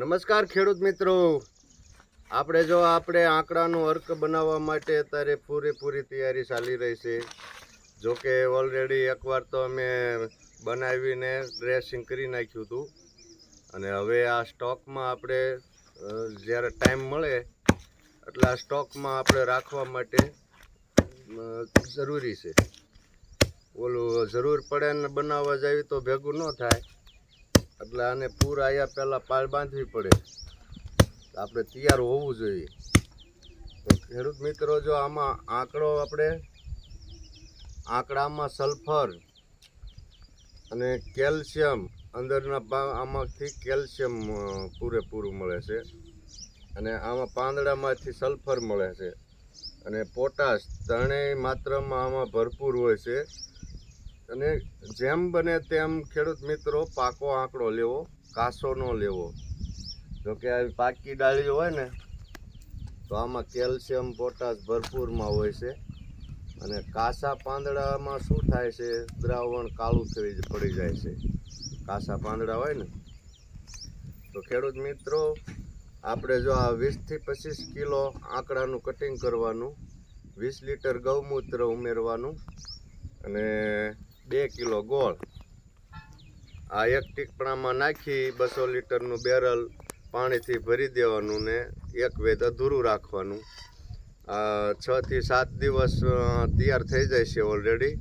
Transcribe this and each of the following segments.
નમસ્કાર ખેડૂત મિત્રો. આપણે જો આપણે આંકડાનું અર્ક બનાવવા માટે અત્યારે પૂરેપૂરી તૈયારી ચાલી રહી છે. જો કે ઓલરેડી એકવાર તો અમે બનાવીને ડ્રેસિંગ કરી નાખ્યું હતું. અને હવે આ સ્ટોકમાં આપણે જ્યારે ટાઈમ મળે, એટલે આ સ્ટોકમાં આપણે રાખવા માટે જરૂરી છે. ઓલું જરૂર પડે ને બનાવવા જાવી તો ભેગું ન થાય. એટલે આને પૂર આવ્યા પહેલાં પાળ બાંધવી પડે. આપણે તૈયાર હોવું જોઈએ. ખેડૂત મિત્રો, જો આમાં આંકડો આપણે, આંકડામાં સલ્ફર અને કેલ્શિયમ અંદરના ભાગ, આમાંથી કેલ્શિયમ પૂરેપૂરું મળે છે. અને આમાં પાંદડામાંથી સલ્ફર મળે છે. અને પોટાશ, ત્રણેય માત્રામાં આમાં ભરપૂર હોય છે. અને જેમ બને તેમ ખેડૂત મિત્રો પાકો આંકડો લેવો, કાસો ન લેવો. જોકે આવી પાકી ડાળી હોય ને, તો આમાં કેલ્શિયમ, પોટાશ ભરપૂરમાં હોય છે. અને કાસા પાંદડામાં શું થાય છે? દ્રાવણ કાળું થઈ પડી જાય છે. કાસા પાંદડા હોય ને, તો ખેડૂત મિત્રો, આપણે જો આ વીસથી પચીસ કિલો આંકડાનું કટિંગ કરવાનું, વીસ લીટર ગૌમૂત્ર ઉમેરવાનું અને બે કિલો ગોળ. આ એક ટીકપણામાં નાખી બસો લીટરનું બેરલ પાણીથી ભરી દેવાનું ને એક વેદ અધૂરું રાખવાનું. છ થી સાત દિવસ તૈયાર થઈ જાય છે ઓલરેડી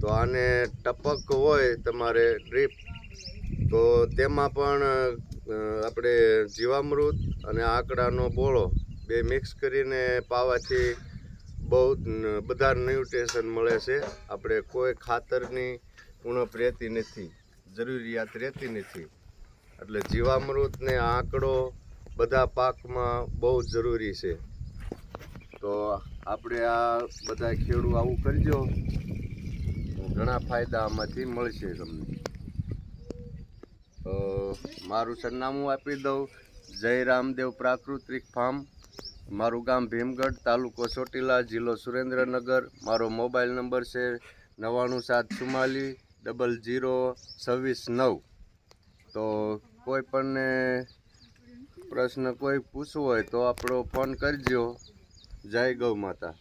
તો આને ટપક હોય તમારે ડ્રીપ, તો તેમાં પણ આપણે જીવામૃત અને આંકડાનો બોળો બે મિક્સ કરીને પાવાથી બહુ બધા ન્યુટ્રિશન મળે છે. આપણે કોઈ ખાતરની ઉણપ રહેતી નથી, જરૂરિયાત રહેતી નથી. એટલે જીવામૃતને આંકડો બધા પાકમાં બહુ જરૂરી છે. તો આપણે આ બધા ખેડૂત આવું કરજો. ઘણા ફાયદા આમાંથી મળશે તમને. મારું સરનામું આપી દઉં. જય રામદેવ પ્રાકૃતિક ફાર્મ. મારું ગામ ભીમગઢ, તાલુકો ચોટીલા, જિલ્લો સુરેન્દ્રનગર. મારો મોબાઈલ નંબર છે નવ્વાણું સાત ચુમ્માલી ડબલ જીરો છવ્વીસ નવ. તો કોઈ પણને પ્રશ્ન કોઈ પૂછવો હોય તો આપણો ફોન કરજો. જય ગૌ માતા.